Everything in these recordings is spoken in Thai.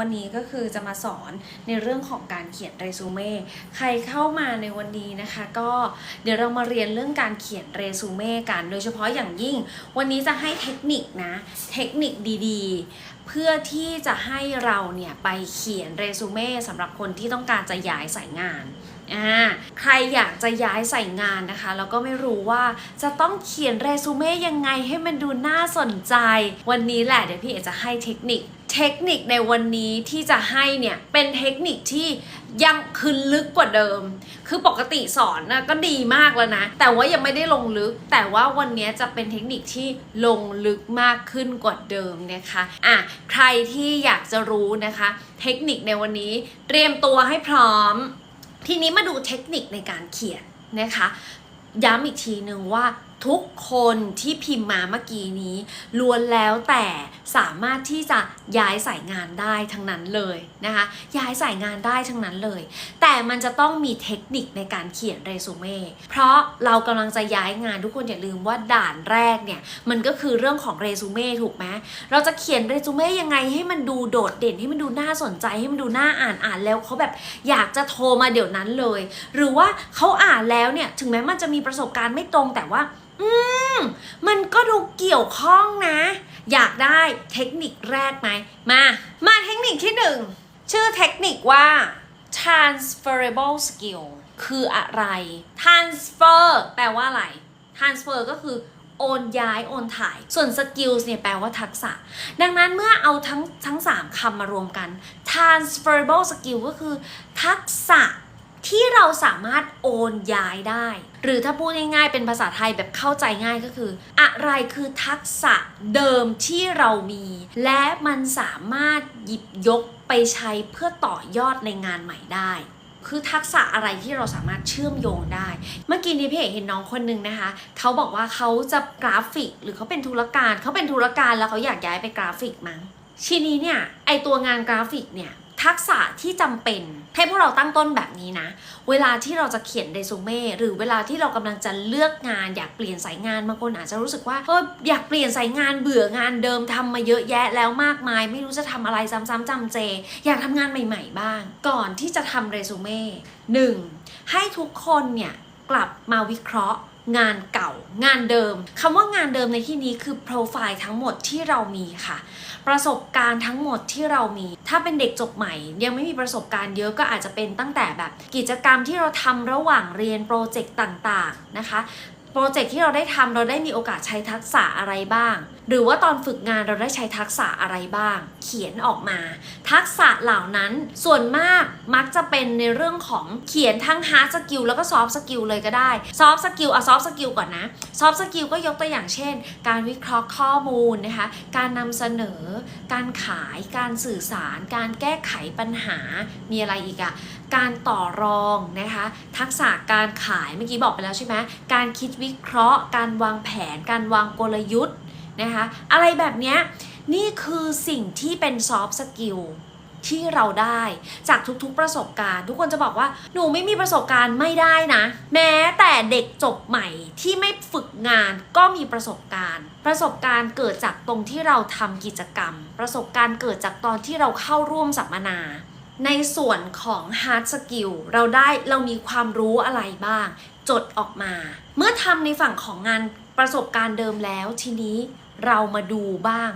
วันนี้ก็คือจะมาสอนในเรื่องของการเขียนเรซูเม่ ใครเข้ามาในวันนี้นะคะก็เดี๋ยวเรามาเรียนเรื่องการเขียนเรซูเม่กัน โดยเฉพาะอย่างยิ่ง วันนี้จะให้เทคนิคนะ เทคนิคดีๆ เพื่อที่จะให้เราเนี่ยไปเขียนเรซูเม่สำหรับคนที่ต้องการจะย้ายสายงานอ่าใครอยากจะย้ายใส่งานนะคะแล้วก็ไม่รู้ว่าจะต้องเขียนเรซูเม่ยังไงให้มันดูน่าสนใจ วันนี้แหละเดี๋ยวพี่เอจะให้เทคนิค เทคนิคในวันนี้ที่จะให้เนี่ยเป็นเทคนิคที่ยังคือลึกกว่าเดิม คือปกติสอนนะก็ดีมากแล้วนะ แต่ว่ายังไม่ได้ลงลึก แต่ว่าวันนี้จะเป็นเทคนิคที่ลงลึกมากขึ้นกว่าเดิมนะคะอะใครที่อยากจะรู้นะคะ เทคนิคในวันนี้เตรียมตัวให้พร้อม ทีนี้มาดูเทคนิคในการเขียนนะคะ ย้ำอีกทีหนึ่งว่า ทุกคนที่พิมพ์มาเมื่อกี้นี้ล้วนแล้วแต่สามารถที่จะย้ายสายงานได้ทั้งนั้นเลยนะคะย้ายสายงานได้ทั้งนั้นเลย แต่มันจะต้องมีเทคนิคในการเขียนเรซูเม่เพราะเรากำลังจะย้ายงานทุกคนอย่าลืมว่าด่านแรกเนี่ยมันก็คือเรื่องของเรซูเม่ถูกไหมเราจะเขียนเรซูเม่ยังไงให้มันดูโดดเด่นให้มันดูน่าสนใจให้มันดูน่าอ่านอ่านแล้วเขาแบบอยากจะโทรมาเดี๋ยวนั้นเลย หรือว่าเขาอ่านแล้วเนี่ยถึงแม้มันจะมีประสบการณ์ไม่ตรงแต่ว่าอืม มันก็ดูเกี่ยวข้องนะ อยากได้เทคนิคแรกไหม มา มาเทคนิคที่หนึ่ง ชื่อเทคนิคว่า transferable skill คืออะไร transfer แปลว่าอะไร transfer ก็คือโอนย้าย โอนถ่าย ส่วน skills เนี่ยแปลว่าทักษะ ดังนั้นเมื่อเอาทั้งทั้ง 3คำมารวมกัน transferable skill ก็คือ ทักษะ ที่เราสามารถโอนย้ายได้ หรือถ้าพูดง่ายๆ เป็นภาษาไทยแบบเข้าใจง่ายก็คือ อะไรคือทักษะเดิมที่เรามี และมันสามารถหยิบยกไปใช้เพื่อต่อยอดในงานใหม่ได้คือทักษะอะไรที่เราสามารถเชื่อมโยงได้ เมื่อกี้นี้พี่เอกเห็นน้องคนนึงนะคะ เขาบอกว่าเขาจะกราฟิก หรือเขาเป็นธุรการ เขาเป็นธุรการแล้วเขาอยากย้ายไปกราฟิกมั้ง ทีนี้เนี่ยไอตัวงานกราฟิกเนี่ย ทักษะที่จำเป็นให้พวกเราตั้งต้นแบบนี้นะ เวลาที่เราจะเขียนเรซูเม่หรือเวลาที่เรากำลังจะเลือกงานอยากเปลี่ยนสายงานบางคนอาจจะรู้สึกว่าเอออยากเปลี่ยนสายงานเบื่องานเดิมทำมาเยอะแยะแล้วมากมาย ไม่รู้จะทำอะไรซ้ำๆจำเจ อยากทำงานใหม่ ๆ บ้าง ก่อนที่จะทำเรซูเม่หนึ่งให้ทุกคนเนี่ยกลับมาวิเคราะห์ งานเก่างานเดิมคำว่างานเดิมในที่นี้คือโปรไฟล์ทั้งหมดที่เรามีค่ะ ประสบการณ์ทั้งหมดที่เรามี ถ้าเป็นเด็กจบใหม่ ยังไม่มีประสบการณ์เยอะก็อาจจะเป็นตั้งแต่แบบ กิจกรรมที่เราทำระหว่างเรียนโปรเจกต์ต่างๆนะคะโปรเจกต์ที่เราได้ทำเราได้มีโอกาสใช้ทักษะอะไรบ้าง หรือว่าตอนฝึกงานเราได้ใช้ทักษะอะไรบ้าง เขียนออกมา ทักษะเหล่านั้นส่วนมากมักจะเป็นในเรื่องของเขียนทั้ง hard skill แล้วก็ soft skill เลยก็ได้ soft skill เอา soft skill ก่อนนะ soft skill ก็ยกตัวอย่างเช่น การวิเคราะห์ข้อมูลนะคะ การนำเสนอ การขาย การสื่อสาร การแก้ไขปัญหา มีอะไรอีกอะการต่อรองนะคะ ทักษะการขายเมื่อกี้บอกไปแล้วใช่ไหมการคิดวิเคราะห์ การวางแผน การวางกลยุทธ์ นะคะอะไรแบบนี้นี่คือสิ่งที่เป็น soft skill ที่เราได้จากทุกๆประสบการณ์ ทุกคนจะบอกว่าหนูไม่มีประสบการณ์ไม่ได้นะ แม้แต่เด็กจบใหม่ที่ไม่ฝึกงานก็มีประสบการณ์ ประสบการณ์เกิดจากตรงที่เราทำกิจกรรม ประสบการณ์เกิดจากตอนที่เราเข้าร่วมสัมมนา ในส่วนของ hard skill เราได้เรามีความรู้อะไรบ้าง จดออกมา เมื่อทำในฝั่งของงานประสบการณ์เดิมแล้วทีนี้ เรามาดูบ้าง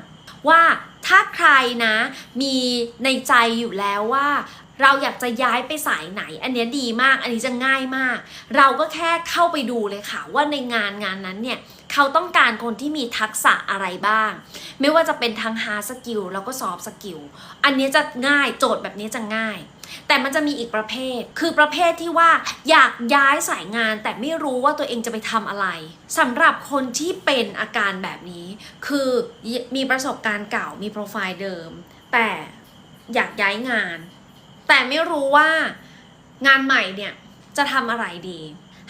ว่าถ้าใครนะ มีในใจอยู่แล้วว่า เราอยากจะย้ายไปสายไหน อันนี้ดีมากอันนี้จะง่ายมาก เราก็แค่เข้าไปดูเลยค่ะ ว่าในงานงานนั้นเนี่ยเขาต้องการคนที่มีทักษะอะไรบ้าง ไม่ว่าจะเป็นทั้ง hard skill แล้วก็ soft skill อันนี้จะง่ายโจทย์แบบนี้จะง่าย แต่มันจะมีอีกประเภท คือประเภทที่ว่าอยากย้ายสายงานแต่ไม่รู้ว่าตัวเองจะไปทำอะไรสำหรับคนที่เป็นอาการแบบนี้ คือมีประสบการณ์เก่ามีโปรไฟล์เดิม แต่อยากย้ายงาน แต่ไม่รู้ว่างานใหม่เนี่ยจะทำอะไรดี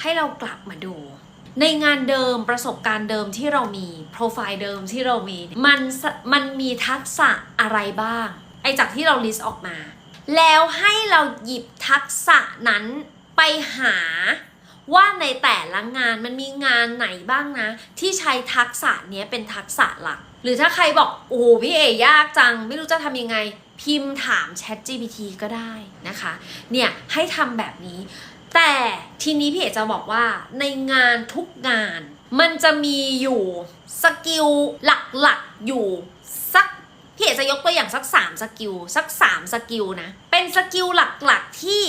ให้เรากลับมาดู ในงานเดิมประสบการณ์เดิมที่เรามีโปรไฟล์เดิมที่เรามีมันมันมีทักษะอะไรบ้างไอจากที่เราลิสต์ออกมา แล้วให้เราหยิบทักษะนั้นไปหาว่าในแต่ละงานมันมีงานไหนบ้างนะ ที่ใช้ทักษะนี้เป็นทักษะหลัก หรือถ้าใครบอกโอ้พี่เอยากจัง ไม่รู้จะทำยังไง พิมพ์ถาม Chat GPT ก็ได้นะคะ เนี่ยให้ทำแบบนี้ แต่ทีนี้พี่เอจะบอกว่าในงานทุกงาน มันจะมีอยู่สกิลหลักๆอยู่ พี่เอกจะยกตัวอย่างสัก3สกิลสัก3สกิลนะ เป็นสกิลหลักๆที่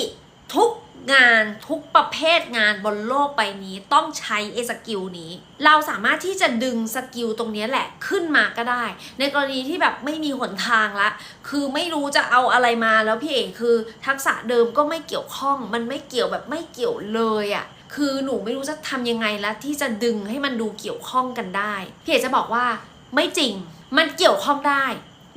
ทุกงานทุกประเภทงานบนโลกใบนี้ต้องใช้ไอ้สกิลนี้ เราสามารถที่จะดึงสกิลตรงนี้แหละขึ้นมาก็ได้ ในกรณีที่แบบไม่มีหนทางละ คือไม่รู้จะเอาอะไรมาแล้วพี่เอกคือ ทักษะเดิมก็ไม่เกี่ยวข้อง มันไม่เกี่ยวแบบไม่เกี่ยวเลยอะ่ะคือหนูไม่รู้จะทำยังไงล้วที่จะดึงให้มันดูเกี่ยวข้องกันได้พี่เอกจะบอกว่าไม่จริงมันเกี่ยวข้องได้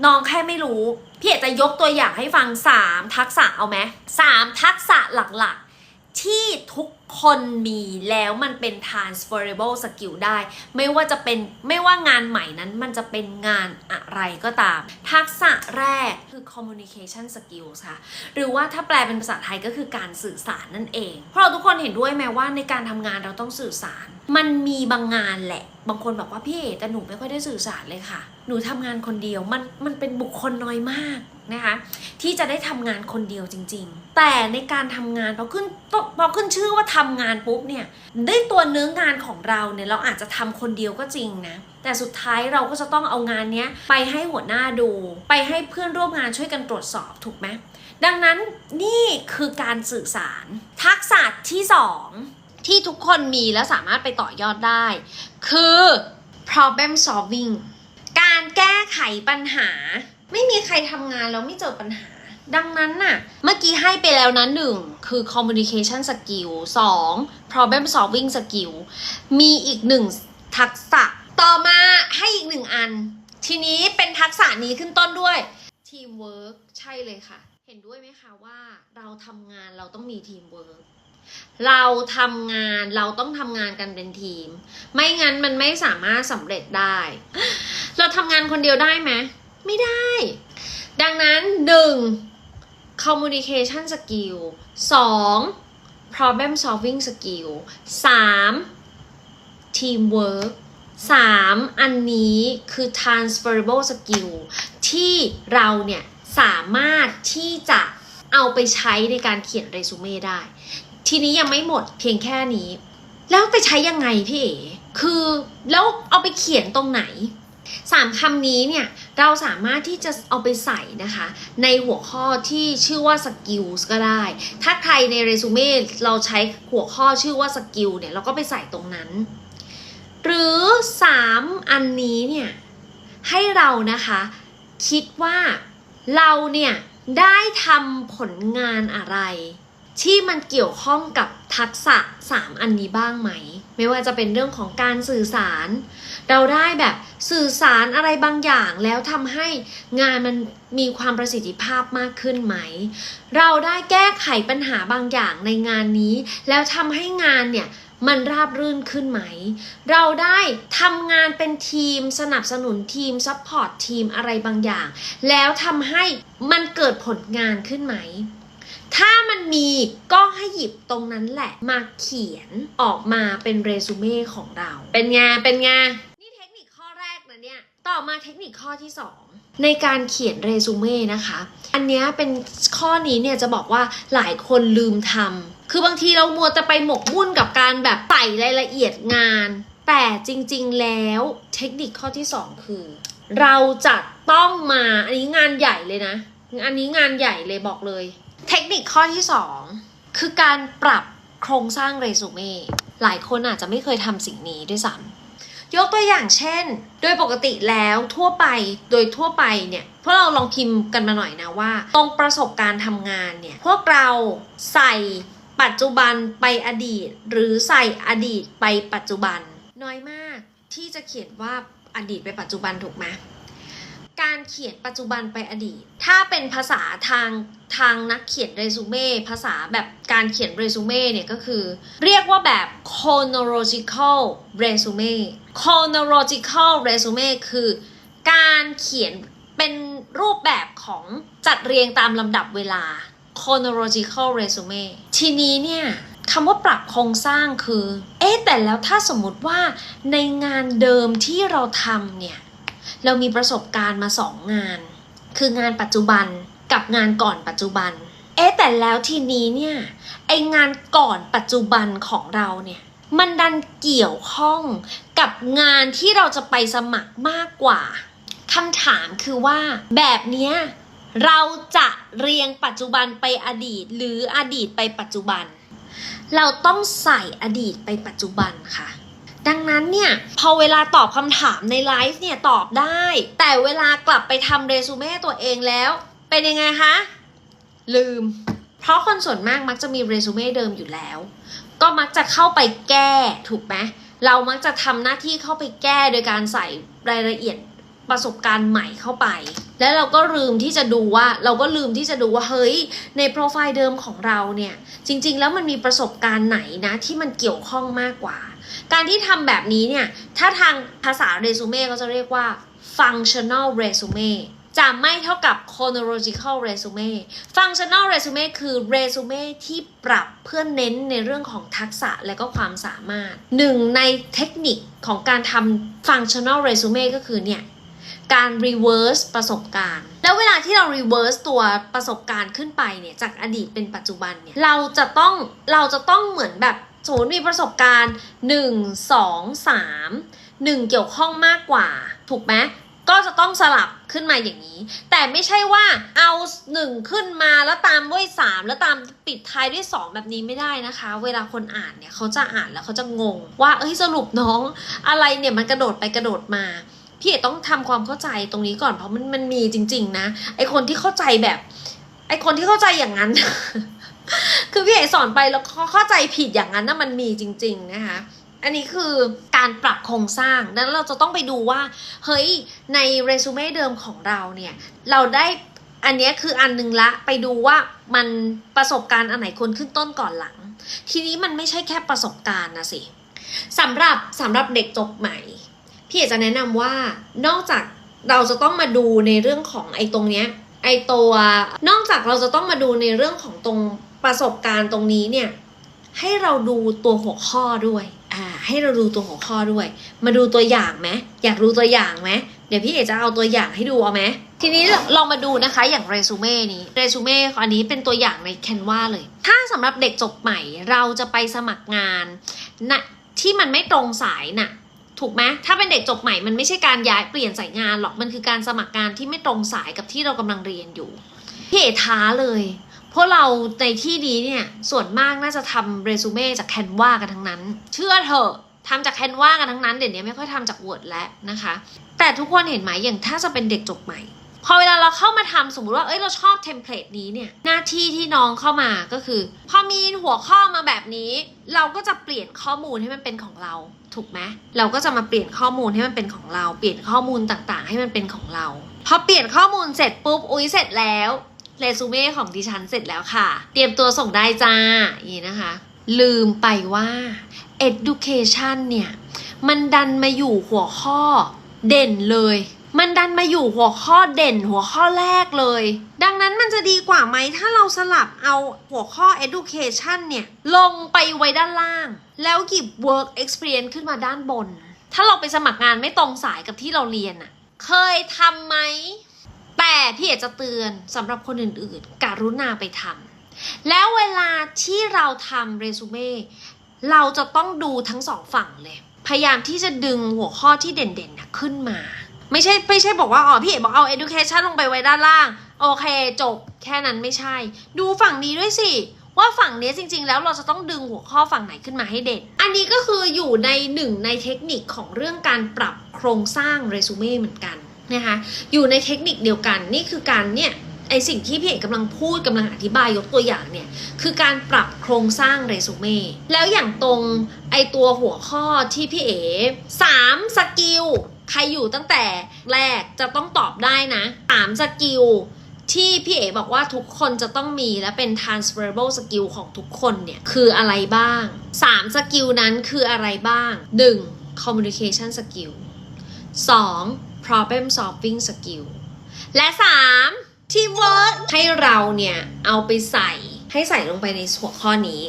น้องแค่ไม่รู้ พี่เอกจะยกตัวอย่างให้ฟัง 3 ทักษะเอาไหมสามทักษะหลักๆ ที่ทุกคนมีแล้วมันเป็น transferable skill ได้ ไม่ว่าจะเป็นไม่ว่างานใหม่นั้นมันจะเป็นงานอะไรก็ตาม ทักษะแรกคือ communication skills ค่ะ หรือว่าถ้าแปลเป็นภาษาไทยก็คือการสื่อสารนั่นเอง เพราะเราทุกคนเห็นด้วยไหมว่าในการทำงานเราต้องสื่อสาร มันมีบางงานแหละ บางคนบอกว่าพี่เอ๋แต่หนูไม่ค่อยได้สื่อสารเลยค่ะ หนูทำงานคนเดียวมันมันเป็นบุคคลน้อยมากนะคะที่จะได้ทำงานคนเดียวจริง ๆ แต่ในการทำงานพอขึ้นพอขึ้นชื่อว่าทำงานปุ๊บเนี่ยด้วยตัวเนื้องานของเราเนี่ยเราอาจจะทำคนเดียวก็จริงนะแต่สุดท้ายเราก็จะต้องเอางานนี้ไปให้หัวหน้าดู ไปให้เพื่อนร่วมงานช่วยกันตรวจสอบถูกไหมดังนั้นนี่คือการสื่อสาร ทักษะที่สอง ที่ทุกคนมีแล้วสามารถไปต่อยอดได้ คือ problem solving การแก้ไขปัญหา ไม่มีใครทำงานแล้วไม่เจอปัญหา ดังนั้นน่ะ เมื่อกี้ให้ไปแล้วนะหนึ่งคือ communication skill สอง problem solving skill มีอีกหนึ่งทักษะ ต่อมาให้อีกหนึ่งอัน ทีนี้เป็นทักษะนี้ขึ้นต้นด้วย teamwork ใช่เลยค่ะ เห็นด้วยไหมคะว่าเราทำงานเราต้องมี teamwork เราทำงานเราต้องทำงานกันเป็นทีม ไม่งั้นมันไม่สามารถสำเร็จได้ เราทำงานคนเดียวได้ไหมไม่ได้ ดังนั้นหนึ่ง communication skill สอง problem solving skill สาม teamwork สามอันนี้คือ transferable skill ที่เราเนี่ยสามารถที่จะเอาไปใช้ในการเขียนเรซูเม่ได้ ทีนี้ยังไม่หมดเพียงแค่นี้ แล้วไปใช้ยังไงพี่เอ๋คือแล้วเอาไปเขียนตรงไหนสามคำนี้เนี่ยเราสามารถที่จะเอาไปใส่นะคะ ในหัวข้อที่ชื่อว่า skills ก็ได้ ถ้าใครในเรซูเม่เราใช้หัวข้อชื่อว่า skill เนี่ยเราก็ไปใส่ตรงนั้น หรือ 3 อันนี้เนี่ยให้เรานะคะคิดว่าเราเนี่ยได้ทำผลงานอะไร ที่มันเกี่ยวข้องกับทักษะ 3 อันนี้บ้างไหม ไม่ว่าจะเป็นเรื่องของการสื่อสาร เราได้แบบสื่อสารอะไรบางอย่างแล้วทำให้งานมันมีความประสิทธิภาพมากขึ้นไหม เราได้แก้ไขปัญหาบางอย่างในงานนี้ แล้วทำให้งานเนี่ยมันราบรื่นขึ้นไหม เราได้ทำงานเป็นทีมสนับสนุนทีมซัพพอร์ตทีมอะไรบางอย่าง แล้วทำให้มันเกิดผลงานขึ้นไหม ถ้ามันมีก็ให้หยิบตรงนั้นแหละมาเขียนออกมาเป็นเรซูเม่ของเรา เป็นไงเป็นไงนี่เทคนิคข้อแรกนะเนี่ย ต่อมาเทคนิคข้อที่ 2 ในการเขียนเรซูเม่นะคะ อันนี้เป็นข้อนี้เนี่ยจะบอกว่าหลายคนลืมทำคือบางทีเรามัวจะไปหมกมุ่นกับการแบบไต่รายละเอียดงาน แต่จริงๆแล้วเทคนิคข้อที่ 2 คือ เราจะต้องมาอันนี้งานใหญ่เลยนะ อันนี้งานใหญ่เลยบอกเลย เทคนิคข้อที่ 2 คือการปรับโครงสร้างเรซูเม่หลายคนอาจจะไม่เคยทำสิ่งนี้ด้วยซ้ำยกตัวอย่างเช่น โดยปกติแล้วทั่วไปโดยทั่วไปเนี่ยพวกเราลองพิมพ์กันมาหน่อยนะว่า ตรงประสบการณ์ทำงานเนี่ยพวกเราใส่ปัจจุบันไปอดีต หรือใส่อดีตไปปัจจุบัน น้อยมากที่จะเขียนว่าอดีตไปปัจจุบันถูกไหม การเขียนปัจจุบันไปอดีต ถ้าเป็นภาษาทางทางนักเขียนเรซูเม่ภาษาแบบการเขียนเรซูเม่เนี่ยก็คือ เรียกว่าแบบ chronological resume chronological resume คือการเขียนเป็นรูปแบบของจัดเรียงตามลำดับเวลา chronological resume ทีนี้เนี่ยคำว่าปรับโครงสร้างคือ เอ๊แต่แล้วถ้าสมมติว่าในงานเดิมที่เราทำเนี่ย เรามีประสบการณ์มาสองงาน คืองานปัจจุบันกับงานก่อนปัจจุบัน เอ๊แต่แล้วทีนี้เนี่ยไองานก่อนปัจจุบันของเราเนี่ยมันดันเกี่ยวข้องกับงานที่เราจะไปสมัครมากกว่าคำถามคือว่าแบบเนี้ยเราจะเรียงปัจจุบันไปอดีตหรืออดีตไปปัจจุบัน เราต้องใส่อดีตไปปัจจุบันค่ะ ดังนั้นเนี่ยพอเวลาตอบคำถามในไลฟ์เนี่ยตอบได้ แต่เวลากลับไปทำเรซูเม่ตัวเองแล้ว เป็นยังไงคะ ลืม เพราะคนส่วนมากมักจะมีเรซูเม่เดิมอยู่แล้ว ก็มักจะเข้าไปแก้ถูกไหมเรามักจะทำหน้าที่เข้าไปแก้โดยการใส่รายละเอียด ประสบการณ์ใหม่เข้าไป แล้วเราก็ลืมที่จะดูว่า เราก็ลืมที่จะดูว่าเฮ้ย ในโปรไฟล์เดิมของเราเนี่ย จริง ๆ แล้วมันมีประสบการณ์ไหนนะที่มันเกี่ยวข้องมากกว่า การที่ทำแบบนี้เนี่ย ถ้าทางภาษาเรซูเม่ก็จะเรียกว่า functional resume จะไม่เท่ากับ chronological resume functional resume คือ resume ที่ปรับเพื่อเน้นในเรื่องของทักษะและก็ความสามารถ หนึ่งในเทคนิคของการทำ functional resume ก็คือเนี่ย การ reverse ประสบการณ์ แล้วเวลาที่เรา reverse ตัวประสบการณ์ขึ้นไปเนี่ยจากอดีตเป็นปัจจุบันเนี่ยเราจะต้องเราจะต้องเหมือนแบบสมมติมีประสบการณ์ 1 2 3 1 เกี่ยวข้องมากกว่า ถูกไหมก็จะต้องสลับขึ้นมาอย่างนี้ แต่ไม่ใช่ว่าเอา1ขึ้นมาแล้วตามด้วย3แล้วตามปิดท้ายด้วย2แบบนี้ไม่ได้นะคะ เวลาคนอ่านเนี่ยเขาจะอ่านแล้วเขาจะงง ว่าเอ้ยสรุปน้องอะไรเนี่ยมันกระโดดไปกระโดดมา พี่เอกต้องทำความเข้าใจตรงนี้ก่อนเพราะมันมันมีจริง ๆ นะไอคนที่เข้าใจแบบ ไอคนที่เข้าใจอย่างนั้น คือพี่เอกสอนไปแล้วเขาเข้าใจผิดอย่างนั้นนะมันมีจริง ๆ นะคะอันนี้คือการปรับโครงสร้างดังนั้นเราจะต้องไปดูว่า เฮ้ย ในเรซูเม่เดิมของเราเนี่ย เราได้อันนี้คืออันหนึงละ ไปดูว่ามันประสบการณ์อันไหนควรขึ้นต้นก่อนหลัง ทีนี้มันไม่ใช่แค่ประสบการณ์นะสิสำหรับสำหรับเด็กจบใหม่ พี่เอกจะแนะนำว่านอกจากเราจะต้องมาดูในเรื่องของไอ้ตรงเนี้ยไอ้ตัวนอกจากเราจะต้องมาดูในเรื่องของตรงประสบการณ์ตรงนี้เนี่ยให้เราดูตัวหัวข้อด้วยอ่าให้เราดูตัวหัวข้อด้วย มาดูตัวอย่างไหมอยากดูตัวอย่างไหมเดี๋ยวพี่เอกจะเอาตัวอย่างให้ดูเอาไหมทีนี้ลองมาดูนะคะอย่างเรซูเม่นี้เรซูเม่อันนี้เป็นตัวอย่างใน Canva เลย ถ้าสำหรับเด็กจบใหม่เราจะไปสมัครงานนะที่มันไม่ตรงสายน่ะ ถูกไหมถ้าเป็นเด็กจบใหม่มันไม่ใช่การย้ายเปลี่ยนสายงานหรอกมันคือการสมัครงานที่ไม่ตรงสายกับที่เรากำลังเรียนอยู่พี่เอท้าเลย เพราะเราในที่นี้เนี่ยส่วนมากน่าจะทำเรซูเม่จากแคนวากันทั้งนั้น เชื่อเถอะทำจากแคนวากันทั้งนั้นเดี๋ยวนี้ไม่ค่อยทำจาก Word แล้วนะคะ แต่ทุกคนเห็นไหมอย่างถ้าจะเป็นเด็กจบใหม่ พอเวลาเราเข้ามาทำสมมติว่า เอ้ย เราชอบเทมเพลตนี้เนี่ย หน้าที่ที่น้องเข้ามาก็คือ พอมีหัวข้อมาแบบนี้ เราก็จะเปลี่ยนข้อมูลให้มันเป็นของเรา ถูกไหมเราก็จะมาเปลี่ยนข้อมูลให้มันเป็นของเรา เปลี่ยนข้อมูลต่างๆ ให้มันเป็นของเรา พอเปลี่ยนข้อมูลเสร็จปุ๊บ อุ้ยเสร็จแล้วเรซูเม่ของดิฉันเสร็จแล้วค่ะ เตรียมตัวส่งได้จ้าอย่างนี้นะคะ ลืมไปว่า education เนี่ย มันดันมาอยู่หัวข้อเด่นเลย มันดันมาอยู่หัวข้อเด่นหัวข้อแรกเลย ดังนั้นมันจะดีกว่าไหมถ้าเราสลับเอาหัวข้อ education เนี่ย ลงไปไว้ด้านล่าง แล้วหยิบ work experience ขึ้นมาด้านบน ถ้าเราไปสมัครงานไม่ตรงสายกับที่เราเรียนอะเคยทำไหม แต่พี่เอกจะเตือนสำหรับคนอื่นๆ การุณาไปทำแล้วเวลาที่เราทำเรซูเม่เราจะต้องดูทั้งสองฝั่งเลย พยายามที่จะดึงหัวข้อที่เด่นๆนะขึ้นมา ไม่ใช่ไม่ใช่บอกว่าอ๋อพี่เอกบอกเอา education ลงไปไว้ด้านล่าง โอเคจบแค่นั้นไม่ใช่ ดูฝั่งนี้ด้วยสิ ว่าฝั่งนี้จริง ๆ แล้วเราจะต้องดึงหัวข้อฝั่งไหนขึ้นมาให้เด่น อันนี้ก็คืออยู่ในหนึ่งในเทคนิคของเรื่องการปรับโครงสร้างเรซูเม่เหมือนกันนะคะอยู่ในเทคนิคเดียวกันนี่คือการเนี่ยไอสิ่งที่พี่เอกกำลังพูดกำลังอธิบายยกตัวอย่างเนี่ยคือการปรับโครงสร้างเรซูเม่แล้วอย่างตรงไอตัวหัวข้อที่พี่เอ๋สามสกิล ใครอยู่ตั้งแต่แรกจะต้องตอบได้นะสามสกิลที่พี่เอ๋บอกว่าทุกคนจะต้องมีและเป็น transferable skill ของทุกคนเนี่ยคืออะไรบ้าง 3 สกิลนั้นคืออะไรบ้าง 1. communication skill 2. problem solving skill และ 3. teamwork ให้เราเนี่ย เอาไปใส่ให้ใส่ลงไปในหัวข้อนี้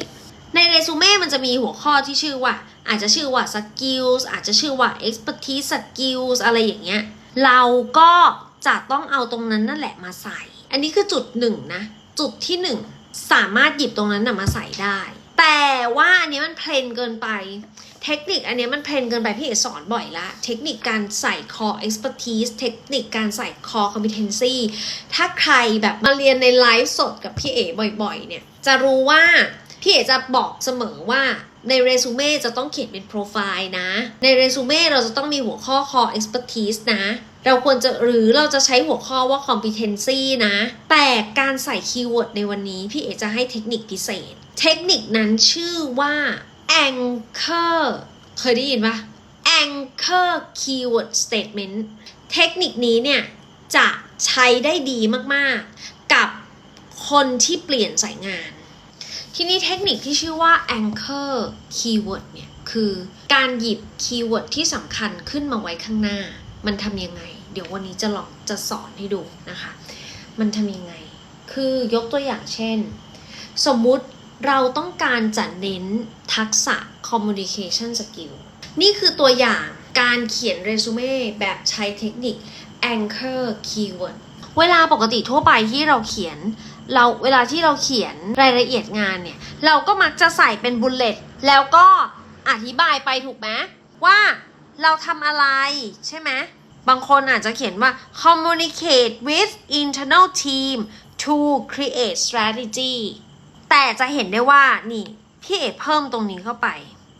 ในเรซูเม่มันจะมีหัวข้อที่ชื่อว่า อาจจะชื่อว่า skills อาจจะชื่อว่า expertise skills อะไรอย่างเงี้ย เราก็จะต้องเอาตรงนั้นนั่นแหละมาใส่ อันนี้คือจุดหนึ่งนะ จุดที่หนึ่งสามารถหยิบตรงนั้นนะมาใส่ได้ แต่ว่าอันนี้มันเพลนเกินไป เทคนิคอันนี้มันเพลนเกินไปพี่เอกสอนบ่อยละ เทคนิคการใส่ core expertise เทคนิคการใส่ core competency ถ้าใครแบบมาเรียนในไลฟ์สดกับพี่เอ๋บ่อยๆ เนี่ย จะรู้ว่าพี่เอ๋จะบอกเสมอว่า ในเรซูเม่จะต้องเขียนเป็นโปรไฟล์นะ ในเรซูเม่เราจะต้องมีหัวข้อ core expertise นะ เราควรจะหรือเราจะใช้หัวข้อว่า competency นะ แต่การใส่คีย์เวิร์ดในวันนี้พี่เอ๋จะให้เทคนิคพิเศษ เทคนิคนั้นชื่อว่า anchor เคยได้ยินปะ anchor keyword statement เทคนิคนี้เนี่ยจะใช้ได้ดีมาก ๆ กับคนที่เปลี่ยนสายงาน ทีนี้เทคนิคที่ชื่อว่า anchor keyword เนี่ย คือการหยิบคีย์เวิร์ดที่สำคัญขึ้นมาไว้ข้างหน้า มันทำยังไง เดี๋ยววันนี้จะลองจะสอนให้ดูนะคะ มันทำยังไง คือยกตัวอย่างเช่น สมมุติเราต้องการจะเน้นทักษะ communication skill นี่คือตัวอย่างการเขียนเรซูเม่แบบใช้เทคนิค anchor keyword เวลาปกติทั่วไปที่เราเขียน เราเวลาที่เราเขียนรายละเอียดงานเนี่ย เราก็มักจะใส่เป็นบุลเลตแล้วก็อธิบายไปถูกไหมว่าเราทำอะไรใช่ไหมบางคนอาจจะเขียนว่า communicate with internal team to create strategy แต่จะเห็นได้ว่านี่พี่เอกเพิ่มตรงนี้เข้าไป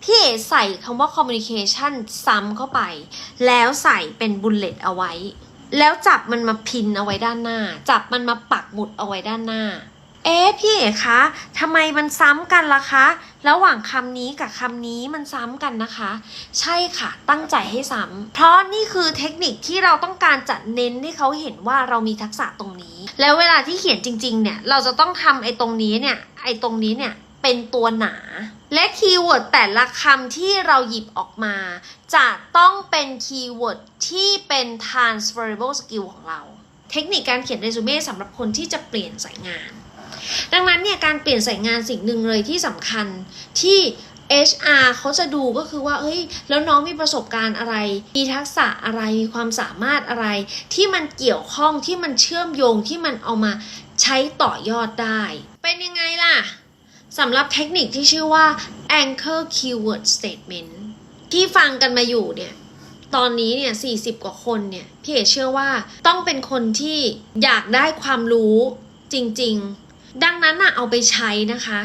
พี่เอกใส่คำว่า communication ซ้ำเข้าไป แล้วใส่เป็นบุลเลตเอาไว้ แล้วจับมันมาพินเอาไว้ด้านหน้า จับมันมาปักหมุดเอาไว้ด้านหน้า เอ๊ะพี่เอกคะทำไมมันซ้ำกันล่ะคะ ระหว่างคำนี้กับคำนี้มันซ้ำกันนะคะ ใช่ค่ะ ตั้งใจให้ซ้ำเพราะนี่คือเทคนิคที่เราต้องการจะเน้นให้เขาเห็นว่าเรามีทักษะตรงนี้ แล้วเวลาที่เขียนจริง ๆ เนี่ย เราจะต้องทำไอ้ตรงนี้เนี่ย ไอ้ตรงนี้เนี่ย เป็นตัวหนา และคีย์เวิร์ดแต่ละคำที่เราหยิบออกมา จะต้องเป็นคีย์เวิร์ดที่เป็น transferable skill ของเรา เทคนิคการเขียนเรซูเม่สำหรับคนที่จะเปลี่ยนสายงาน ดังนั้นเนี่ยการเปลี่ยนสายงานสิ่งหนึ่งเลยที่สำคัญที่ HR เขาจะดูก็คือว่าเอ้ย แล้วน้องมีประสบการณ์อะไร มีทักษะอะไร มีความสามารถอะไร ที่มันเกี่ยวข้อง ที่มันเชื่อมโยง ที่มันเอามาใช้ต่อยอดได้ เป็นยังไงล่ะ สำหรับเทคนิคที่ชื่อว่า anchor keyword statement ที่ฟังกันมาอยู่เนี่ยตอนนี้เนี่ย40 กว่าคนเนี่ยพี่เอกเชื่อว่าต้องเป็นคนที่อยากได้ความรู้จริงๆ ดังนั้นน่ะเอาไปใช้นะคะ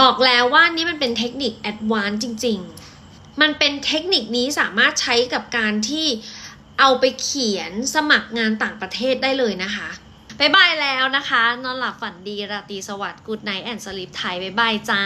บอกแล้วว่านี่มันเป็นเทคนิคแอดวานซ์จริงๆ มันเป็นเทคนิคนี้สามารถใช้กับการที่เอาไปเขียนสมัครงานต่างประเทศได้เลยนะคะ บ๊ายบายแล้วนะคะ นอนหลับฝันดี ราตรีสวัสดิ์กูดไนท์แอนด์สลิปไทยบ๊ายบายจ้า